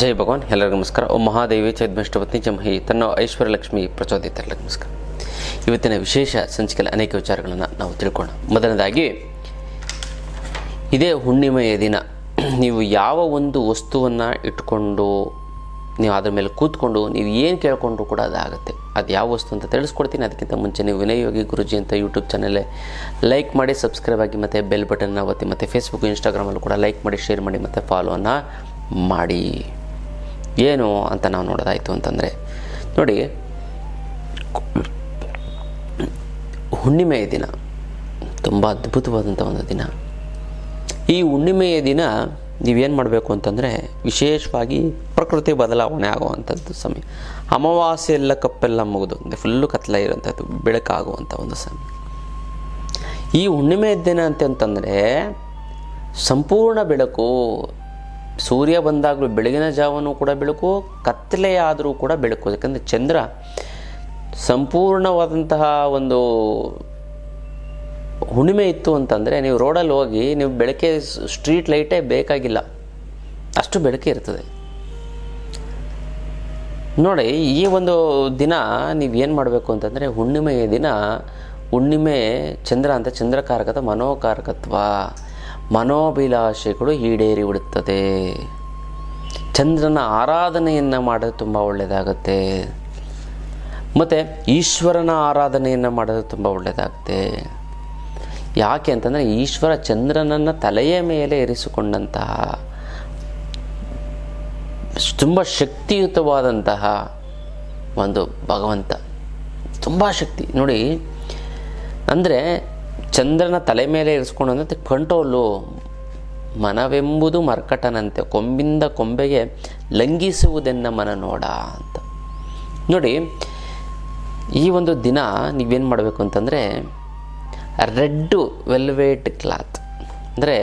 ಜೈ ಭಗವಾನ್, ಎಲ್ಲರಿಗೂ ನಮಸ್ಕಾರ. ಓಂ ಮಹಾದೇವಿ ಚೈದ್ಮಷ್ಟಪತ್ನಿ ಜಮಹಿ ತನ್ನ ಐಶ್ವರ್ಯ ಲಕ್ಷ್ಮಿ ಪ್ರಚೋದಿತರಿಗೆ ನಮಸ್ಕಾರ. ಇವತ್ತಿನ ವಿಶೇಷ ಸಂಚಿಕೆಯಲ್ಲಿ ಅನೇಕ ವಿಚಾರಗಳನ್ನು ನಾವು ತಿಳ್ಕೊಳ್ಳೋಣ. ಮೊದಲನೇದಾಗಿ, ಇದೇ ಹುಣ್ಣಿಮೆಯ ದಿನ. ನೀವು ಯಾವ ಒಂದು ವಸ್ತುವನ್ನು ಇಟ್ಕೊಂಡು, ನೀವು ಅದರ ಮೇಲೆ ಕೂತ್ಕೊಂಡು, ನೀವು ಏನು ಕೇಳ್ಕೊಂಡ್ರು ಕೂಡ ಅದಾಗುತ್ತೆ ಅದು ಯಾವ ವಸ್ತು ಅಂತ ತಿಳಿಸ್ಕೊಡ್ತೀನಿ. ಅದಕ್ಕಿಂತ ಮುಂಚೆ ನೀವು ವಿನಯೋಗಿ ಯೋಗಿ ಗುರುಜಿ ಅಂತ ಯೂಟ್ಯೂಬ್ ಚಾನಲೇ ಲೈಕ್ ಮಾಡಿ ಸಬ್ಸ್ಕ್ರೈಬ್ ಆಗಿ ಮತ್ತು ಬೆಲ್ ಬಟನ್ನ ಒತ್ತಿ, ಮತ್ತು ಫೇಸ್ಬುಕ್ ಇನ್ಸ್ಟಾಗ್ರಾಮಲ್ಲೂ ಕೂಡ ಲೈಕ್ ಮಾಡಿ ಶೇರ್ ಮಾಡಿ, ಮತ್ತು ಫಾಲೋನ ಮಾಡಿ. ಏನು ಅಂತ ನಾವು ನೋಡೋದಾಯಿತು ಅಂತಂದರೆ, ನೋಡಿ, ಹುಣ್ಣಿಮೆಯ ದಿನ, ತುಂಬ ಅದ್ಭುತವಾದಂಥ ಒಂದು ದಿನ. ಈ ಹುಣ್ಣಿಮೆಯ ದಿನ ನೀವೇನು ಮಾಡಬೇಕು ಅಂತಂದರೆ, ವಿಶೇಷವಾಗಿ ಪ್ರಕೃತಿ ಬದಲಾವಣೆ ಆಗುವಂಥದ್ದು ಸಮಯ. ಅಮಾವಾಸ್ಯೆ ಎಲ್ಲ ಕಪ್ಪೆಲ್ಲ ಮುಗಿದು, ಅಂದರೆ ಫುಲ್ಲು ಕತ್ಲ ಇರೋಂಥದ್ದು ಬೆಳಕಾಗುವಂಥ ಒಂದು ಸಮಯ. ಈ ಹುಣ್ಣಿಮೆಯ ದಿನ ಅಂತಂತಂದರೆ ಸಂಪೂರ್ಣ ಬೆಳಕು ಸೂರ್ಯ ಬಂದಾಗಲೂ ಬೆಳಗಿನ ಜಾವನೂ ಕೂಡ ಬೆಳಕು ಕತ್ತಲೆ ಆದರೂ ಕೂಡ ಬೆಳಕು. ಯಾಕಂದರೆ ಚಂದ್ರ ಸಂಪೂರ್ಣವಾದಂತಹ ಒಂದು ಹುಣ್ಣಿಮೆ ಇತ್ತು ಅಂತಂದರೆ ನೀವು ರೋಡಲ್ಲಿ ಹೋಗಿ ನೀವು ಬೆಳಕೆ ಸ್ಟ್ರೀಟ್ ಲೈಟೇ ಬೇಕಾಗಿಲ್ಲ. ಅಷ್ಟು ಬೆಳಕೆ ಇರ್ತದೆ. ನೋಡಿ, ಈ ಒಂದು ದಿನ ನೀವು ಏನು ಮಾಡಬೇಕು ಅಂತಂದರೆ ಹುಣ್ಣಿಮೆಯ ದಿನ ಹುಣ್ಣಿಮೆ ಚಂದ್ರ ಅಂತ ಚಂದ್ರಕಾರಕದ ಮನೋಕಾರಕತ್ವ. ಮನೋಭಿಲಾಷೆಗಳು ಈಡೇರಿ ಬಿಡುತ್ತದೆ ಚಂದ್ರನ ಆರಾಧನೆಯನ್ನು ಮಾಡೋದು ತುಂಬ ಒಳ್ಳೆಯದಾಗುತ್ತೆ ಮತ್ತು ಈಶ್ವರನ ಆರಾಧನೆಯನ್ನು ಮಾಡೋದು ತುಂಬ ಒಳ್ಳೆಯದಾಗುತ್ತೆ ಯಾಕೆ ಅಂತಂದರೆ ಈಶ್ವರ ಚಂದ್ರನನ್ನು ತಲೆಯ ಮೇಲೆ ಇರಿಸಿಕೊಂಡಂತಹ, ತುಂಬ ಶಕ್ತಿಯುತವಾದಂತಹ ಒಂದು ಭಗವಂತ. ತುಂಬ ಶಕ್ತಿ. ನೋಡಿ, ಅಂದರೆ ಚಂದ್ರನ ತಲೆ ಮೇಲೆ ಇರಿಸ್ಕೊಂಡಂತೆ ಕಂಟ್ರೋಲು ಮನವೆಂಬುದು ಮರ್ಕಟನಂತೆ, ಕೊಂಬಿಂದ ಕೊಂಬೆಗೆ ಲಂಘಿಸುವುದೆನ್ನ ಮನ ನೋಡ ಅಂತ. ನೋಡಿ, ಈ ಒಂದು ದಿನ ನೀವೇನು ಮಾಡಬೇಕು ಅಂತಂದರೆ, ರೆಡ್ಡು ವೆಲ್ವೇಟ್ ಕ್ಲಾತ್. ಅಂದರೆ,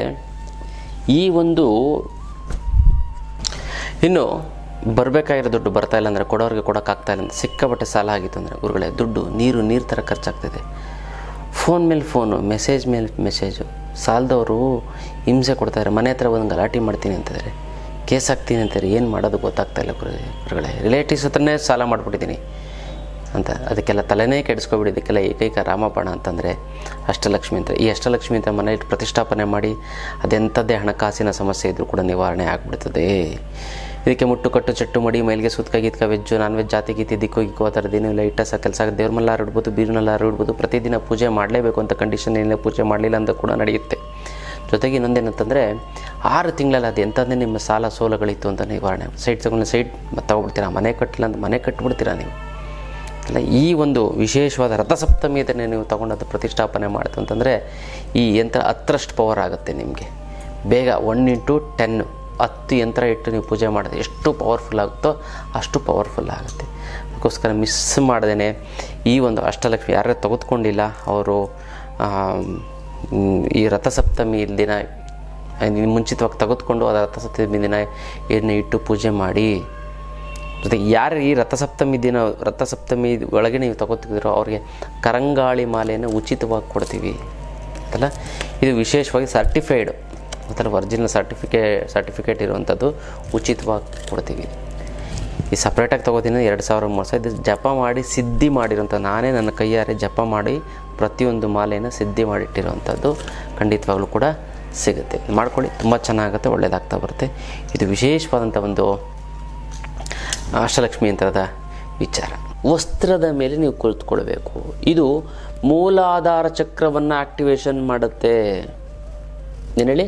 ಈ ಒಂದು, ಇನ್ನು ಬರಬೇಕಾಗಿರೋ ದುಡ್ಡು ಬರ್ತಾ ಇಲ್ಲ ಅಂದರೆ ಕೊಡೋರಿಗೆ ಕೊಡೋಕ್ಕಾಗ್ತಾ ಇಲ್ಲ ಅಂದರೆ ಸಾಲ ಆಗಿತ್ತು ಅಂದರೆ, ಗುರುಗಳೇ, ದುಡ್ಡು, ನೀರು ನೀರು ಥರ ಖರ್ಚಾಗ್ತಿದೆ. ಫೋನ್ ಮೇಲೆ ಫೋನು, ಮೆಸೇಜ್ ಮೇಲೆ ಮೆಸೇಜು. ಸಾಲದವರು ಹಿಂಸೆ ಕೊಡ್ತಾರೆ, ಮನೆ ಹತ್ರ ಒಂದು ಗಲಾಟೆ ಮಾಡ್ತೀನಿ ಅಂತಿದ್ದಾರೆ. ಕೇಸ್ ಹಾಕ್ತೀನಿ ಅಂತಾರೆ ಏನು ಮಾಡೋದು ಗೊತ್ತಾಗ್ತಾ ಇಲ್ಲ ಗುರು ಗುರುಗಳೇ. ರಿಲೇಟಿವ್ಸ್ ಹತ್ರನೇ ಸಾಲ ಮಾಡಿಬಿಟ್ಟಿದ್ದೀನಿ ಅಂತ. ಅದಕ್ಕೆಲ್ಲ ತಲೆನೇ ಕೆಡಿಸ್ಕೊಬಿಡಿ, ಇದಕ್ಕೆಲ್ಲ ಏಕೈಕ ರಾಮಪಣ ಅಂತಂದರೆ ಅಷ್ಟಲಕ್ಷ್ಮಿ ಅಂತ. ಈ ಅಷ್ಟಲಕ್ಷ್ಮಿ ಅಂತ ಮನೆಯಲ್ಲಿ ಪ್ರತಿಷ್ಠಾಪನೆ ಮಾಡಿ ಅದೆಂಥದ್ದೇ ಹಣಕಾಸಿನ ಸಮಸ್ಯೆ ಇದ್ದರೂ ಕೂಡ ನಿವಾರಣೆ ಆಗಿಬಿಡ್ತದೆ. ಇದಕ್ಕೆ ಮುಟ್ಟು ಕಟ್ಟು ಚಟ್ಟು ಮಡಿ ಮೈಲಿಗೆ ಸುತ್ಕ ಗೀತ್ಕ ವೆಜ್ಜು ನಾನ್ ವೆಜ್ ಜಾತಿ ಗೀತಿ, ದಿಕ್ಕು ಗಿಕ್ಕು ಆ ಥರದ ಏನಿಲ್ಲ ಇಟ್ಟ ಕೆಲಸ ದೇವ್ರ ಮಲ್ಲಾರು ಇಡ್ಬೋದು ಬೀರ್ನಲ್ಲಾರು ಇಡ್ಬೋದು ಪ್ರತಿದಿನ ಪೂಜೆ ಮಾಡಲೇಬೇಕು ಅಂತ ಕಂಡೀಷನ್ ಏನಿಲ್ಲ, ಪೂಜೆ ಮಾಡಲಿಲ್ಲ ಅಂತ ಕೂಡ ನಡೆಯುತ್ತೆ. ಜೊತೆಗೆ ಇನ್ನೊಂದೇನಂತಂದರೆ ಆರು ತಿಂಗಳಲ್ಲಿ ಅದು ಎಂಥದ್ದೇ ನಿಮ್ಮ ಸಾಲ ಸೋಲಗಳಿತ್ತು ಅಂತ ನಿವಾರಣೆ ಸೈಟ್ ತಗೊಂಡು ಸೈಟ್ ತಗೊಬಿಡ್ತೀರಾ ಮನೆ ಕಟ್ಟಿಲ್ಲ ಅಂತ ಮನೆ ಕಟ್ಟಿಬಿಡ್ತೀರಾ ನೀವು? ಅಲ್ಲ, ಈ ಒಂದು ವಿಶೇಷವಾದ ರಥಸಪ್ತಮಿಯನ್ನು ನೀವು ತಗೊಂಡದ್ದು ಪ್ರತಿಷ್ಠಾಪನೆ ಮಾಡ್ತು ಅಂತಂದರೆ, ಈ ಯಂತ್ರ ಹತ್ತರಷ್ಟು ಪವರ್ ಆಗುತ್ತೆ ನಿಮಗೆ. ಬೇಗ ಒನ್ ಇಂಟು ಟೆನ್ನು ಹತ್ತು ಯಂತ್ರ ಇಟ್ಟು ನೀವು ಪೂಜೆ ಮಾಡಿದ್ರೆ ಎಷ್ಟು ಪವರ್ಫುಲ್ ಆಗುತ್ತೋ ಅಷ್ಟು ಪವರ್ಫುಲ್ ಆಗುತ್ತೆ. ಅದಕ್ಕೋಸ್ಕರ ಮಿಸ್ ಮಾಡ್ದೇ ಈ ಒಂದು ಅಷ್ಟಲಕ್ಷ್ಮಿ ಯಾರು ತೆಗೆದುಕೊಂಡಿಲ್ಲ, ಅವರು ಈ ರಥಸಪ್ತಮಿ ದಿನ ಮುಂಚಿತವಾಗಿ ತೆಗೆದುಕೊಂಡು ಅದು ರಥಸಪ್ತಮಿ ದಿನ ಏನು ಇಟ್ಟು ಪೂಜೆ ಮಾಡಿ. ಜೊತೆಗೆ ಯಾರು ಈ ರಥಸಪ್ತಮಿ ದಿನ, ರಥಸಪ್ತಮಿ ಒಳಗೆ ನೀವು ತಗೋತಿದ್ದೀರೋ ಅವ್ರಿಗೆ ಕರಂಗಾಳಿ ಮಾಲೆಯನ್ನು ಉಚಿತವಾಗಿ ಕೊಡ್ತೀವಿ. ಅಲ್ಲ? ಇದು ವಿಶೇಷವಾಗಿ ಸರ್ಟಿಫೈಡ್ ಅಥವಾ ಒರಿಜಿನಲ್ ಸರ್ಟಿಫಿಕೇ ಸರ್ಟಿಫಿಕೇಟ್ ಇರುವಂಥದ್ದು ಉಚಿತವಾಗಿ ಕೊಡ್ತೀವಿ. ಈ ಸಪ್ರೇಟಾಗಿ ತೊಗೋತೀನಿ ಎರಡು ಸಾವಿರ ಮೂರು ಸಾವಿರ ಇದು ಜಪ ಮಾಡಿ, ಸಿದ್ಧಿ ಮಾಡಿರೋಂಥ ನಾನೇ ನನ್ನ ಕೈಯಾರೆ ಜಪ ಮಾಡಿ ಪ್ರತಿಯೊಂದು ಮಾಲೆಯನ್ನು ಸಿದ್ಧಿ ಮಾಡಿಟ್ಟಿರುವಂಥದ್ದು ಖಂಡಿತವಾಗ್ಲೂ ಕೂಡ ಸಿಗುತ್ತೆ. ಮಾಡ್ಕೊಳ್ಳಿ, ತುಂಬ ಚೆನ್ನಾಗುತ್ತೆ ಒಳ್ಳೆಯದಾಗ್ತಾ ಬರುತ್ತೆ. ಇದು ವಿಶೇಷವಾದಂಥ ಒಂದು ಅಷ್ಟಲಕ್ಷ್ಮಿ ಯಂತ್ರದ ವಿಚಾರ. ವಸ್ತ್ರದ ಮೇಲೆ ನೀವು ಕುಳಿತುಕೊಳ್ಬೇಕು. ಇದು ಮೂಲಾಧಾರ ಚಕ್ರವನ್ನು ಆಕ್ಟಿವೇಶನ್ ಮಾಡುತ್ತೆ. ಏನು ಹೇಳಿ?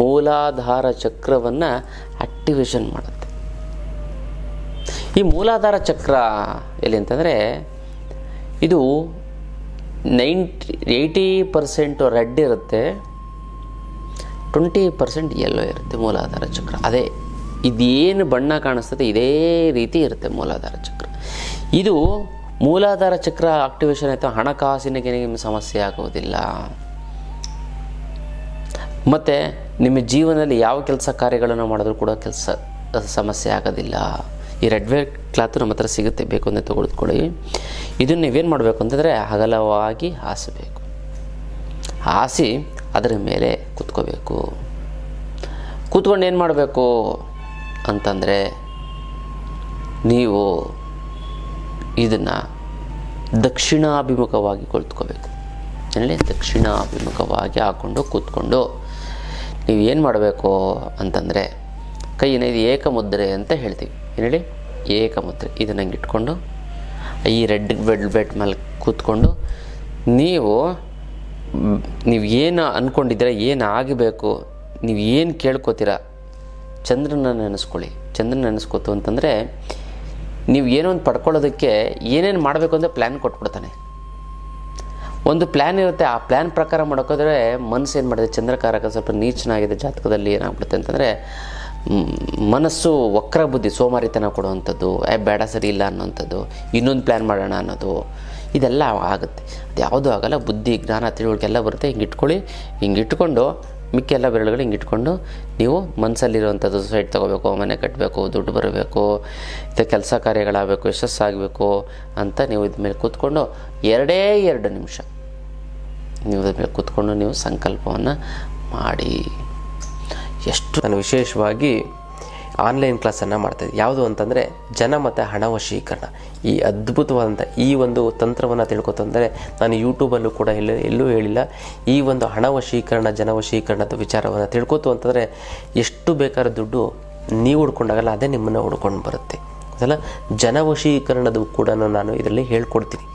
ಮೂಲಾಧಾರ ಚಕ್ರವನ್ನು ಆಕ್ಟಿವೇಶನ್ ಮಾಡುತ್ತೆ. ಈ ಮೂಲಾಧಾರ ಚಕ್ರ ಎಲ್ಲಿ ಅಂತಂದರೆ ಇದು ನೈಂಟಿ, ಏಯ್ಟಿ ಪರ್ಸೆಂಟು ರೆಡ್ ಇರುತ್ತೆ, ಟ್ವೆಂಟಿ ಪರ್ಸೆಂಟ್ ಎಲ್ಲೋ ಇರುತ್ತೆ ಮೂಲಾಧಾರ ಚಕ್ರ. ಅದೇ, ಇದೇನು ಬಣ್ಣ ಕಾಣಿಸ್ತದೆ, ಇದೇ ರೀತಿ ಇರುತ್ತೆ ಮೂಲಾಧಾರ ಚಕ್ರ. ಇದು ಮೂಲಾಧಾರ ಚಕ್ರ ಆಕ್ಟಿವೇಶನ್ ಆಯಿತು ಹಣಕಾಸಿನಿಗೆ ನಿಮ್ಮ ಸಮಸ್ಯೆ ಆಗೋದಿಲ್ಲ. ಮತ್ತು ನಿಮ್ಮ ಜೀವನದಲ್ಲಿ ಯಾವ ಕೆಲಸ ಕಾರ್ಯಗಳನ್ನು ಮಾಡಿದ್ರೂ ಕೂಡ ಕೆಲಸ ಸಮಸ್ಯೆ ಆಗೋದಿಲ್ಲ. ಈ ರೆಡ್ ವೇಟ್ ಕ್ಲಾತು ನಮ್ಮ ಹತ್ರ ಸಿಗುತ್ತೆ, ಬೇಕು ಅಂತ ತೊಗೊಳ್ಕೊಳ್ಳಿ. ಇದನ್ನು ನೀವೇನು ಮಾಡಬೇಕು ಅಂತಂದರೆ ಅಗಲವಾಗಿ ಹಾಸಬೇಕು. ಹಾಸಿ ಅದರ ಮೇಲೆ ಕೂತ್ಕೋಬೇಕು. ಕೂತ್ಕೊಂಡು ಏನು ಮಾಡಬೇಕು ಅಂತಂದರೆ ನೀವು ಇದನ್ನು ದಕ್ಷಿಣಾಭಿಮುಖವಾಗಿ ಕುಳಿತುಕೋಬೇಕು. ಹೇಳಿ? ದಕ್ಷಿಣಾಭಿಮುಖವಾಗಿ ಹಾಕ್ಕೊಂಡು ಕೂತ್ಕೊಂಡು ನೀವು ಏನು ಮಾಡಬೇಕು ಅಂತಂದರೆ ಕೈಯನ್ನು ಇದು ಏಕಮುದ್ರೆ ಅಂತ ಹೇಳ್ತೀವಿ. ಏನು ಹೇಳಿ? ಏಕಮುದ್ರೆ. ಇದನ್ನು ಹಂಗೆ ಇಟ್ಕೊಂಡು, ಈ ರೆಡ್ ಬೆಡ್ ಬೆಡ್ ಮೇಲೆ ಕೂತ್ಕೊಂಡು, ನೀವು ನೀವು ಏನು ಅಂದ್ಕೊಂಡಿದ್ದೀರ ಏನು ಆಗಬೇಕು, ನೀವು ಏನು ಕೇಳ್ಕೊತೀರ, ಚಂದ್ರನ ನೆನೆಸ್ಕೊಳ್ಳಿ. ಚಂದ್ರನ ನೆನೆಸ್ಕೊತು ಅಂತಂದರೆ, ನೀವು ಏನೋ ಒಂದು ಪಡ್ಕೊಳ್ಳೋದಕ್ಕೆ ಏನೇನು ಮಾಡಬೇಕು ಅಂತ ಪ್ಲ್ಯಾನ್ ಕೊಟ್ಬಿಡ್ತಾನೆ. ಒಂದು ಪ್ಲ್ಯಾನ್ ಇರುತ್ತೆ. ಆ ಪ್ಲ್ಯಾನ್ ಪ್ರಕಾರ ಮಾಡೋಕ್ಕೋದ್ರೆ ಮನಸ್ಸು ಏನು ಮಾಡಿದೆ? ಚಂದ್ರಕಾರಕ ಸ್ವಲ್ಪ ನೀಚನಾಗಿದೆ ಜಾತಕದಲ್ಲಿ ಏನಾಗ್ಬಿಡುತ್ತೆ ಅಂತಂದರೆ ಮನಸ್ಸು ವಕ್ರ ಬುದ್ಧಿ, ಸೋಮಾರಿತನ ಕೊಡುವಂಥದ್ದು, ಏ, ಬೇಡ, ಸರಿ ಇಲ್ಲ ಅನ್ನೋಂಥದ್ದು ಇನ್ನೊಂದು ಪ್ಲ್ಯಾನ್ ಮಾಡೋಣ ಅನ್ನೋದು, ಇದೆಲ್ಲ ಆಗುತ್ತೆ. ಅದು ಯಾವುದೂ ಆಗಲ್ಲ. ಬುದ್ಧಿ, ಜ್ಞಾನ ತಿಳುವಳಿಕೆ ಎಲ್ಲ ಬರುತ್ತೆ. ಹಿಂಗೆ ಇಟ್ಕೊಳ್ಳಿ, ಹಿಂಗೆ ಇಟ್ಕೊಂಡು ಮಿಕ್ಕೆಲ್ಲ ಬೆರಳುಗಳು ಹಿಂಗೆ ಇಟ್ಕೊಂಡು, ನೀವು ಮನಸ್ಸಲ್ಲಿರುವಂಥದ್ದು ಸೈಟ್ ತೊಗೋಬೇಕು, ಮನೆ ಕಟ್ಟಬೇಕು ದುಡ್ಡು ಬರಬೇಕು, ಇದು ಕೆಲಸ ಕಾರ್ಯಗಳಾಗಬೇಕು, ಯಶಸ್ಸಾಗಬೇಕು ಅಂತ ನೀವು ಇದ್ಮೇಲೆ ಕೂತ್ಕೊಂಡು, ಎರಡೇ ಎರಡು ನಿಮಿಷ ನೀವು ಕೂತ್ಕೊಂಡು ನೀವು ಸಂಕಲ್ಪವನ್ನು ಮಾಡಿ. ಎಷ್ಟು ನಾನು ವಿಶೇಷವಾಗಿ ಆನ್ಲೈನ್ ಕ್ಲಾಸನ್ನು ಮಾಡ್ತಾಯಿದ್ದೆ ಯಾವುದು ಅಂತಂದರೆ ಜನ ಮತ್ತು ಹಣ ವಶೀಕರಣ. ಈ ಅದ್ಭುತವಾದಂಥ ಈ ಒಂದು ತಂತ್ರವನ್ನು ತಿಳ್ಕೊತಂದರೆ ನಾನು ಯೂಟ್ಯೂಬಲ್ಲೂ ಕೂಡ ಎಲ್ಲೂ ಎಲ್ಲೂ ಹೇಳಿಲ್ಲ. ಈ ಒಂದು ಹಣ ವಶೀಕರಣ, ಜನ ವಶೀಕರಣದ ವಿಚಾರವನ್ನು ತಿಳ್ಕೊತು ಅಂತಂದರೆ ಎಷ್ಟು ಬೇಕಾದ ದುಡ್ಡು ನೀವು ಹುಡ್ಕೊಂಡಾಗಲ್ಲ, ಅದೇ ನಿಮ್ಮನ್ನು ಹುಡ್ಕೊಂಡು ಬರುತ್ತೆ. ಅದಲ್ಲ ಜನವಶೀಕರಣದ ಕೂಡ ನಾನು ಇದರಲ್ಲಿ ಹೇಳ್ಕೊಡ್ತೀನಿ.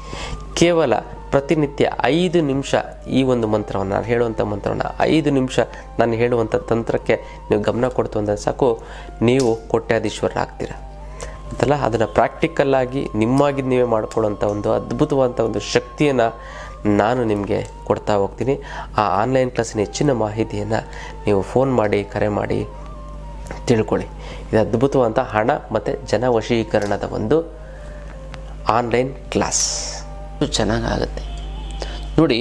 ಕೇವಲ ಪ್ರತಿನಿತ್ಯ ಐದು ನಿಮಿಷ ಈ ಒಂದು ಮಂತ್ರವನ್ನು, ನಾನು ಹೇಳುವಂಥ ಮಂತ್ರವನ್ನು ಐದು ನಿಮಿಷ ನಾನು ಹೇಳುವಂಥ ತಂತ್ರಕ್ಕೆ ನೀವು ಗಮನ ಕೊಡ್ತು ಅಂದರೆ ಸಾಕು, ನೀವು ಕೋಟ್ಯಾಧೀಶ್ವರರಾಗ್ತೀರ. ಅಂತಲ್ಲ, ಅದನ್ನು ಪ್ರಾಕ್ಟಿಕಲ್ಲಾಗಿ ನಿಮ್ಮಾಗಿ ನೀವೇ ಮಾಡ್ಕೊಳ್ಳೋಂಥ ಒಂದು ಅದ್ಭುತವಾದಂಥ ಒಂದು ಶಕ್ತಿಯನ್ನು ನಾನು ನಿಮಗೆ ಕೊಡ್ತಾ ಹೋಗ್ತೀನಿ. ಆ ಆನ್ಲೈನ್ ಕ್ಲಾಸಿನ ಹೆಚ್ಚಿನ ಮಾಹಿತಿಯನ್ನು ನೀವು ಫೋನ್ ಮಾಡಿ, ಕರೆ ಮಾಡಿ ತಿಳ್ಕೊಳ್ಳಿ. ಇದು ಅದ್ಭುತವಾದಂಥ ಹಣ ಮತ್ತು ಜನ ವಶೀಕರಣದ ಒಂದು ಆನ್ಲೈನ್ ಕ್ಲಾಸ್ ಚೆನ್ನಾಗಾಗುತ್ತೆ. ನೋಡಿ,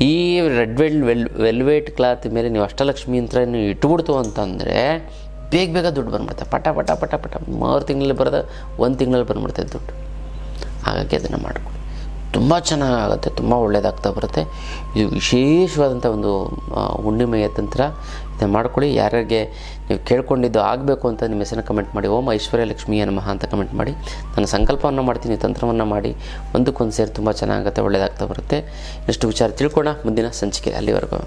ಈ red well well, velvet cloth ಮೇಲೆ ನೀವು ಅಷ್ಟಲಕ್ಷ್ಮಿ ನೀವು ಇಟ್ಬಿಡ್ತು ಅಂತಂದರೆ ಬೇಗ ಬೇಗ ದುಡ್ಡು ಬಂದ್ಬಿಡುತ್ತೆ. ಪಟ ಪಟ ಪಟ ಪಟ. ಮೂರು ತಿಂಗಳಲ್ಲಿ ಬರೋದ, ಒಂದು ತಿಂಗಳಲ್ಲಿ ಬಂದ್ಬಿಡುತ್ತೆ ದುಡ್ಡು. ಹಾಗಾಗಿ ಅದನ್ನು ಮಾಡ್ಕೊಳ್ಳಿ ತುಂಬ ಚೆನ್ನಾಗಾಗುತ್ತೆ, ತುಂಬ ಒಳ್ಳೆಯದಾಗ್ತಾ ಬರುತ್ತೆ. ಇದು ವಿಶೇಷವಾದಂಥ ಒಂದು ಹುಣ್ಣಿಮೆಯ ತಂತ್ರ. ಇದನ್ನು ಮಾಡ್ಕೊಳ್ಳಿ. ಯಾರ್ಯಾರಿಗೆ ನೀವು ಕೇಳ್ಕೊಂಡಿದ್ದು ಆಗಬೇಕು ಅಂತ ನಿಮ್ಮ ಹೆಸರನ್ನು ಕಮೆಂಟ್ ಮಾಡಿ. ಓಂ ಐಶ್ವರ್ಯ ಲಕ್ಷ್ಮಿಯ ನಮಃ ಅಂತ ಕಮೆಂಟ್ ಮಾಡಿ. ನಾನು ಸಂಕಲ್ಪವನ್ನು ಮಾಡ್ತೀನಿ ತಂತ್ರವನ್ನು ಮಾಡಿ. ಒಂದಕ್ಕೊಂದು ಸೇರಿ ತುಂಬ ಚೆನ್ನಾಗುತ್ತೆ ಒಳ್ಳೆಯದಾಗ್ತಾ ಬರುತ್ತೆ. ಇಷ್ಟು ವಿಚಾರ ತಿಳ್ಕೊಳ್ಳೋಣ. ಮುಂದಿನ ಸಂಚಿಕೆ ಅಲ್ಲಿವರೆಗೂ.